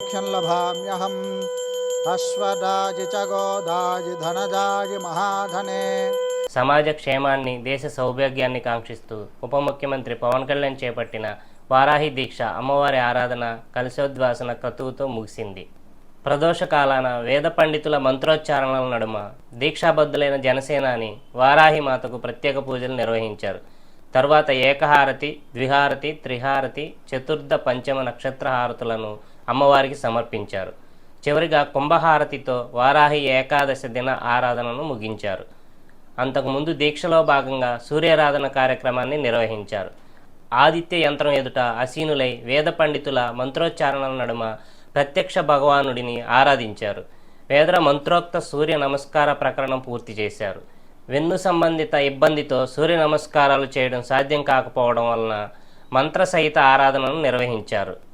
ख्यं लभाम्यहम् अश्वदाजि च गोदाजि धनदाजि महाधने సమాజ క్షేమాన్ని దేశ సౌభాగ్యాన్ని కాంక్షిస్తూ ఉప ముఖ్యమంత్రి పవన్ కళ్యాణ్ చేపట్టిన వారాహి దీక్ష అమ్మవారి ఆరాధన కలశోద్వాసన క్రతువుతో ముగిసింది ప్రదోష కాలాన వేద పండితుల మంత్రోచ్చారణల నడుమ దీక్షాబద్ధులైన జనసేనాని వారాహి మాతకు ప్రత్యేక పూజలు నిర్వహించారు తరువాత ఏకహారతి ద్విహారతి త్రిహారతి చతుర్థ పంచమ నక్షత్ర హారతులను అమ్మవారికి సమర్పించారు. చివరిగా కుంభహారతితో వారాహి ఏకాదశి దిన ఆరాధనను ముగించారు. అంతకుముందు దీక్షలో భాగంగా సూర్యారాధన కార్యక్రమాన్ని నిర్వహించారు. ఆదిత్య యంత్రం ఎదుట అసీనులై వేద పండితుల మంత్రోచ్చారణల నడుమ ప్రత్యక్ష భగవానుడిని ఆరాధించారు. వేదర మంత్రోక్త సూర్య నమస్కార ప్రకరణం పూర్తి చేశారు. వెన్ను సంబంధిత ఇబ్బందితో సూర్య నమస్కారాలు చేయడం సాధ్యం కాకపోవడం వలన మంత్ర సహిత ఆరాధనను నిర్వహించారు.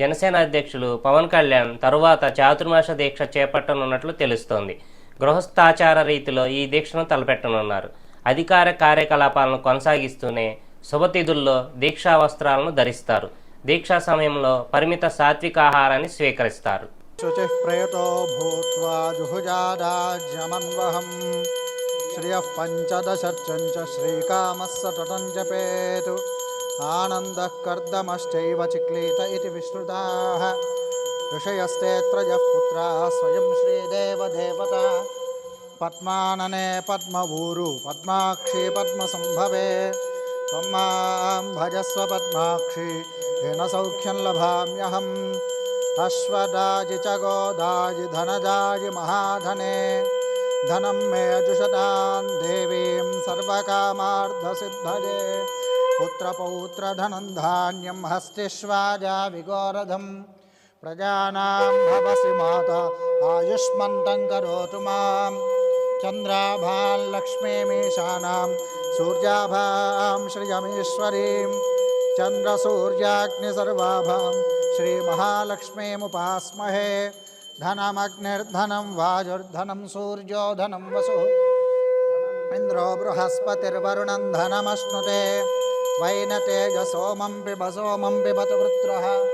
జనసేన అధ్యక్షులు పవన్ కళ్యాణ్ తరువాత చాతుర్మాస దీక్ష చేపట్టనున్నట్లు తెలుస్తోంది. గృహస్థాచార రీతిలో ఈ దీక్షను తలపెట్టనున్నారు. అధికార కార్యకలాపాలను కొనసాగిస్తూనే శుభతిథుల్లో దీక్షా వస్త్రాలను ధరిస్తారు. దీక్షా సమయంలో పరిమిత సాత్విక ఆహారాన్ని స్వీకరిస్తారు. శ్రియ శ్రీకామస్స తటం జపేతు आनन्दः कर्दमश्चैव चिक्लीत इति विश्रुताः। ऋषयस्तेऽत्र यः पुत्राः स्वयं श्रीदेवदेवता। पद्मानने पद्मभूरु, पद्माक्षी पद्मसम्भवे त्वं माँ भजस्व पद्माक्षी, येन सौख्यं लभाम्यहम्। अश्वदाजि च गोदाजि धनदाजि महाधने। धनं मे जुषदां देवीं सर्वकामार्धसिद्धये। पुत्रपौत्रधनं धान्यं हस्तिष्वाजा विगोरधं प्रजानां भवसि माता आयुष्मन्तं करोतु माँ। चन्द्राभाल्लक्ष्मीमीशानां सूर्याभां, श्रियमीश्वरीं। चन्द्रसूर्याग्निसर्वाभां, श्रीमहालक्ष्मीमुपास्महे। धनमग्निर्धनं वाजुर्धनं सूर्यो धनं वसुः। इन्द्रो बृहस्पतिर्वरुणं, धनमश्नुते। वैनतेजसोमं पिब सोमं पिबतु वृत्रः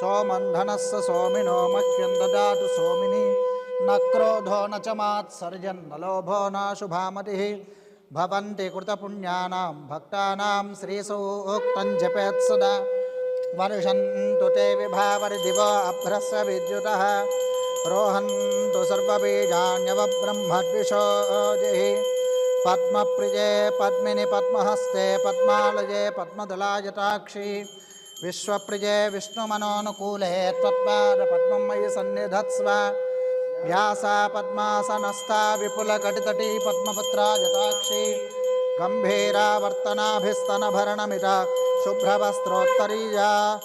सोमं धनस्य सोमिनो मह्यं ददातु सोमिनि। न क्रोधो न च मात्सर्जन् न लोभो न शुभामतिः। भवन्ति कृतपुण्यानां भक्तानां श्रीसूक्तं जपेत् सदा। वर्षन्तु ते विभावरिदिवो अभ्रस्य विद्युतः। रोहन्तु सर्वबीजान्यवब्रह्मद्विषोजिः पद्मप्रिये, पद्मिनि, पद्महस्ते, पद्मालये पद्मदलायताक्षी विश्वप्रिये, विष्णुमनोनुकूले त्वत्पादपद्मं मयि सन्निधत्स्व, व्यासा पद्मासनस्था, विपुलकटितटी पद्मपत्रा यताक्षी गम्भीरावर्तनाभिस्तनभरणमिता, शुभ्रवस्त्रोत्तरीया,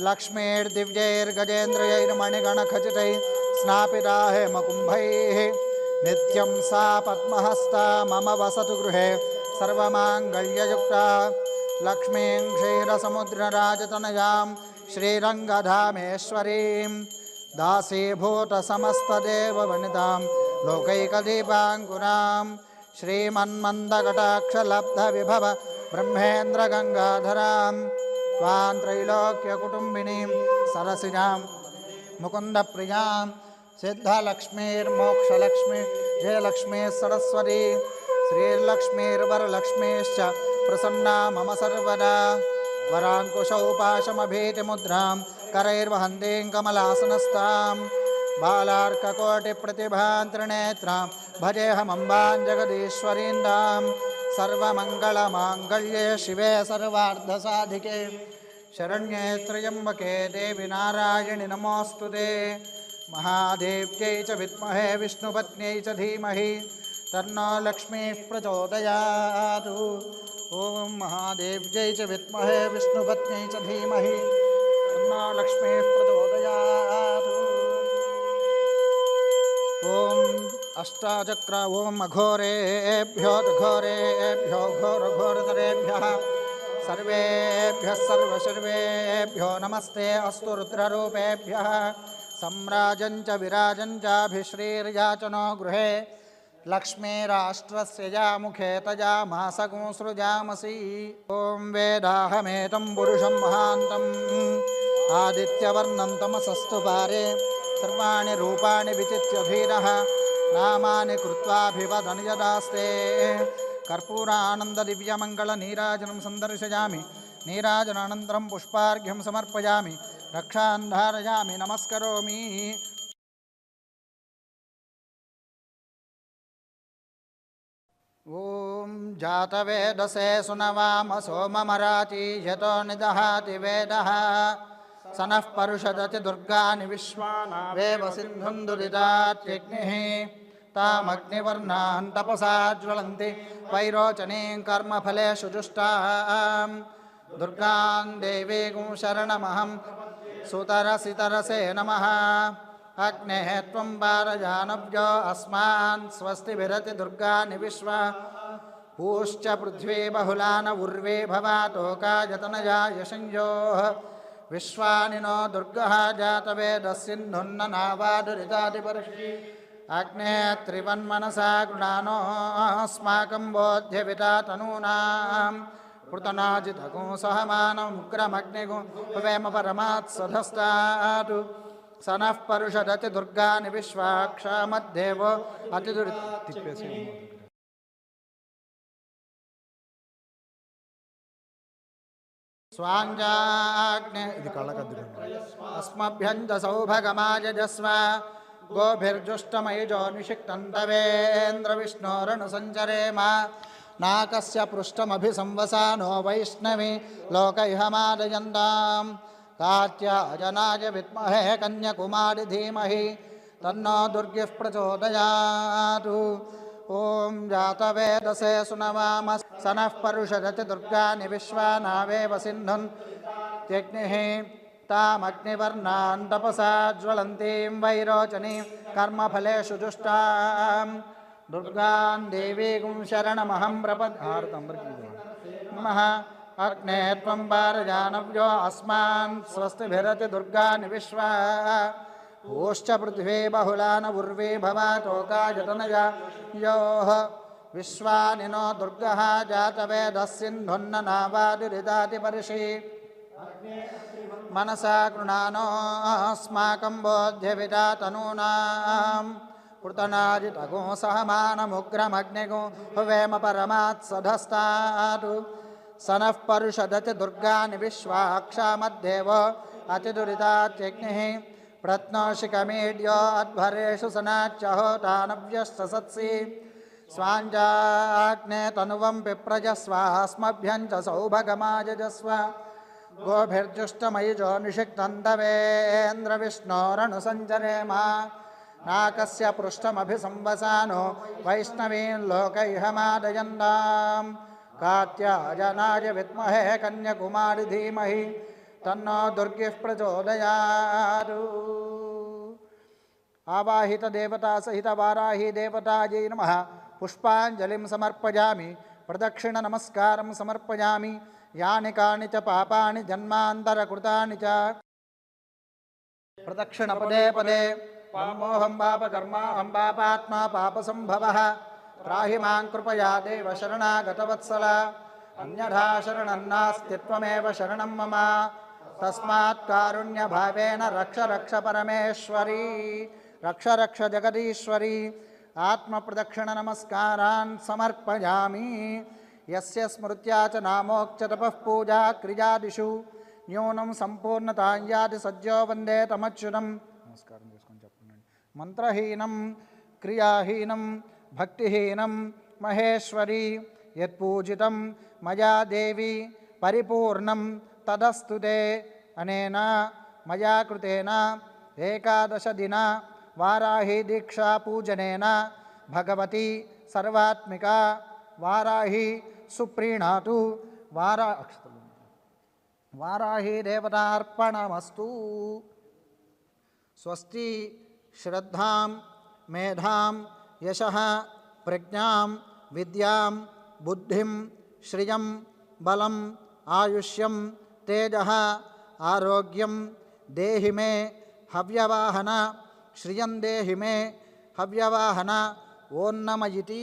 लक्ष्मीर्दिव्यैर्गजेन्द्रयैर्मणिगणखचितैः, स्नापिता हेमकुम्भैः नित्यं सा पद्महस्ता, मम वसतु गृहे, सर्वमाङ्गल्ययुक्ता, लक्ष्मीं, क्षीरसमुद्रराजतनयां, श्रीरङ्गधामेश्वरीं, दासीभूतसमस्तदेववनितां, लोकैकदीपाङ्कुरां, श्रीमन्मन्दकटाक्षलब्धविभव ब्रह्मेन्द्रगङ्गाधरां, त्वां त्रैलोक्यकुटुम्बिनीं सरसिजां मुकुन्दप्रियाँ सिद्धलक्ष्मीर्मोक्षलक्ष्मी जयलक्ष्मी सरस्वती श्रीर्लक्ष्मीर्वरलक्ष्मीश्च प्रसन्ना मम सर्वदा। वराङ्कुशौ पाशमभीतिमुद्रां करैर्वहन्तीं कमलासनस्तां, बालार्ककोटिप्रतिभां त्रिनेत्रां भजेऽहमम्बां जगदीश्वरीन्दां। सर्वमङ्गलमाङ्गल्ये शिवे सर्वार्धसाधिके। शरण्ये त्र्यम्बके देवि नारायणि नमोऽस्तु ते। महादेव्यै च विद्महे विष्णुपत्न्यै च धीमहि, तन्नो लक्ष्मीः प्रचोदयातु। ॐ महादेव्यै च विद्महे विष्णुपत्न्यै च धीमहि, तन्नो अष्टाचक्र, ॐ अघोरेभ्यो घोरेभ्यो घोरघोरतरेभ्यः सर्वेभ्यः सर्वसर्वेभ्यो नमस्ते अस्तु रुद्ररूपेभ्यः। सम्राजं च विराजं चाभिश्रीर्याचनो गृहे। लक्ष्मीराष्ट्रस्य यामुखे तया मासगुंसृजामसि ॐ वेदाहमेतं पुरुषं महान्तम् आदित्यवर्णं तमसस्तु पारे। सर्वाणि रूपाणि विचित्य धीरः नामानि कृत्वाभिवदन् यदास्ते। कर्पूरानन्ददिव्यमङ्गलनीराजनं सन्दर्शयामि। नीराजनानन्तरं पुष्पार्घ्यं समर्पयामि। रक्षान् धारयामि नमस्करोमि। ॐ जातवेदसे सुनवाम, सोममराति यतो निदहाति वेदः। स नः परुषदति दुर्गानि विश्वानावेव सिन्धुं दुरितात्यग्निः तामग्निवर्णान् तपसा ज्वलन्ति, वैरोचनीं कर्मफलेषु जुष्टां। दुर्गां देवीं शरणमहं सुतरसितरसे नमः। अग्नेः त्वं वारजानव्यो अस्मान् स्वस्ति विरति दुर्गानि विश्वा पूश्च पृथ्वी बहुलान उर्वे भवातोकायतनया यशञ्जोः। विश्वानि नो दुर्गः जातवेदस्सिन्धुन्ननावादुरितादिपर्षि अग्ने त्रिवन्मनसा गृणानोऽस्माकं बोध्यविता కృతనాజితగుం సహమానముగ్రమగ్నిగుం వేమ పరమాత్ సధస్తాటు स नः परुषदतिदुर्गानि विश्वाक्षामद्देवो अतिदुर्तिप्यसि स्वाञ्जाग्ने इति कळकद्रुम् अस्मभ्यन्तसौभगमायजस्व गोभिर्जुष्टमयिजो निषिक्तन्तवेन्द्रविष्णोरणुसञ्चरेम नाक पृष्ठमभिसंवसानो वैष्णवे लोक इहमादयन्तां काजनाय विमहे कन्याकुमारी धीमह, तन्नो दुर्ग प्रचोदयातु। ओं जातवेदसे सुनवाम सन पुषति दुर्गा विश्वा नावे सिंधु तामग्निवर्णान् तपसा ज्वलन्तीं वैरोचनीं कर्मफलेषु जुष्टा दुर्गां देवीं शरणमहं प्रपद्धार्तं नमः। अग्ने त्वं पारजानव्यो अस्मान् विश्वा। ओश्च पृथ्वी बहुलान उर्वी भवातोकायतनया योः। विश्वानि नो दुर्गः जातवेदस्सिन्धुन्ननावादिरिदातिपर्षि मनसा गृणानोऽस्माकं बोध्यविदा तनूनां पृतनाजितगो सहमानमुग्रमग्निगो हुवेम परमात्सधस्तात् स नः परुषदति दुर्गानि विश्वाक्षामद्देव अतिदुरितात्यग्निः। प्रत्नोषिकमीड्यो अध्वरेषु सनाच्यहोतानव्यश्च सत्सि। स्वाञ्जाग्ने तनुवं पिप्रजस्वास्मभ्यं च सौभगमायजस्व। गोभिर्जुष्टमयुजो निषिक्तन्तवेन्द्रविष्णोरनुसञ्चरेम నాకస్య పృష్టమభిసంవసానో వైష్ణవీన్ లోకైహమాదయన్నాం కాత్యాజనాయ విద్మహే కన్యకుమారి ధీమహి తన్నో దుర్గి ప్రచోదయారు ఆవాహిత దేవతా సహిత వారాహి దేవతాజై నమ పుష్పాంజలిం సమర్పయామి ప్రదక్షిణ నమస్కారం సమర్పయామి యాని కాని చ పాపాని జన్మాంతరకృతాని చ ప్రదక్షిణ పదే పదే పామోహం పాపకర్మాహం పాపాత్మా పాపసంభవ త్రాహి మాం కృపయా దేవ శరణాగతవత్సల అన్యథా శరణన్నాస్తి త్వమేవ శరణం మమ తస్మాత్ కారుణ్యభావేన రక్ష రక్ష పరమేశ్వరీ రక్ష రక్ష జగదీశ్వరీ ఆత్మప్రదక్షిణ నమస్కారాన్ సమర్పయామి యస్య స్మృత్యా చ నామోక్చ తపః పూజా క్రియాదిషు న్యూనం సంపూర్ణతాయాది సజ్జో వందే తమచ్యుతం నమస్కారం మంత్రహీనం క్రియాహీనం భక్తిహీనం మహేశ్వరి యత్పూజితం మయా దేవి పరిపూర్ణం తదస్తుతే అనేన మయా కృతేన ఏకాదశదిన వారాహి దీక్షా పూజనేన భగవతి సర్వాత్మిక వారాహి సుప్రీణాతు వారా వారాహి దేవతార్పణమస్తు స్వస్తి श्रद्धा, मेधा, यश, प्रज्ञा, विद्या, बुद्धि, श्रिय, बल आयुष्यम तेज आरोग्यम देहि मे, हव्यवाहन, श्रिय देहि मे, हव्यवाहन, ओन्नमयती।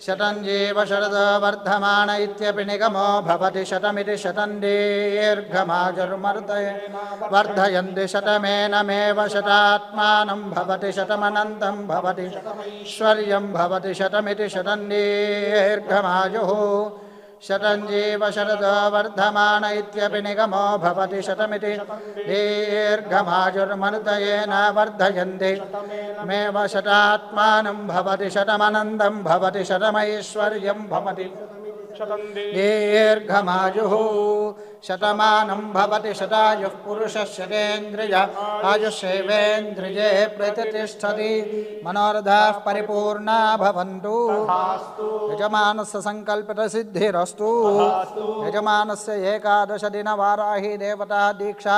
शतं जीव शरदो इत्यपि निगमो भवति शतमिति शतं दीर्घमायुर्मर्दय वर्धयन्ति शतमेनमेव शतात्मानं भवति शतमनन्तं भवति। ऐश्वर्यं भवति शतमिति शतं जीव शरदो इत्यपि निगमो भवति शतमिति। दीर्घमायुर्मनुतयेन वर्धयन्ति। मेव शतात्मानं भवति शतमनन्दं भवति। दीर्घमायुः शतमानं भवति शतायुः पुरुषः शतेन्द्रिय आयुष्येवेन्द्रिये प्रतिष्ठति मनोरथाः परिपूर्णा भवन्तु यजमानस्य सङ्कल्पितसिद्धिरस्तु यजमानस्य एकादशदिनवाराही देवता दीक्षा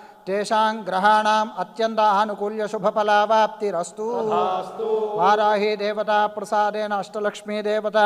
तेषां ग्रहाणाम् अत्यन्त आनुकूल्यशुभफलावाप्तिरस्तु वाराही देवता प्रसादेन अष्टलक्ष्मी देवता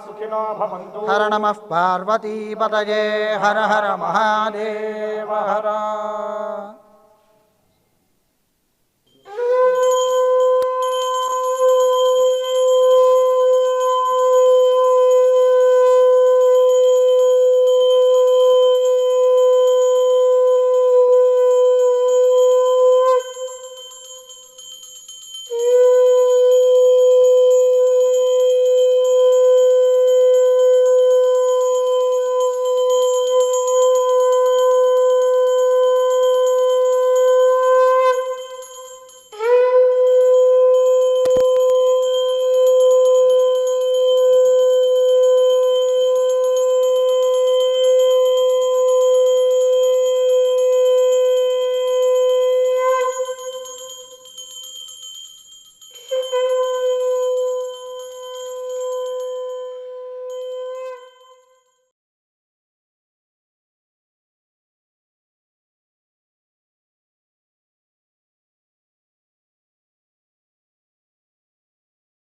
సుఖినో భవంతు హర నమ పార్వతీపతయే హర హర మహాదేవ హర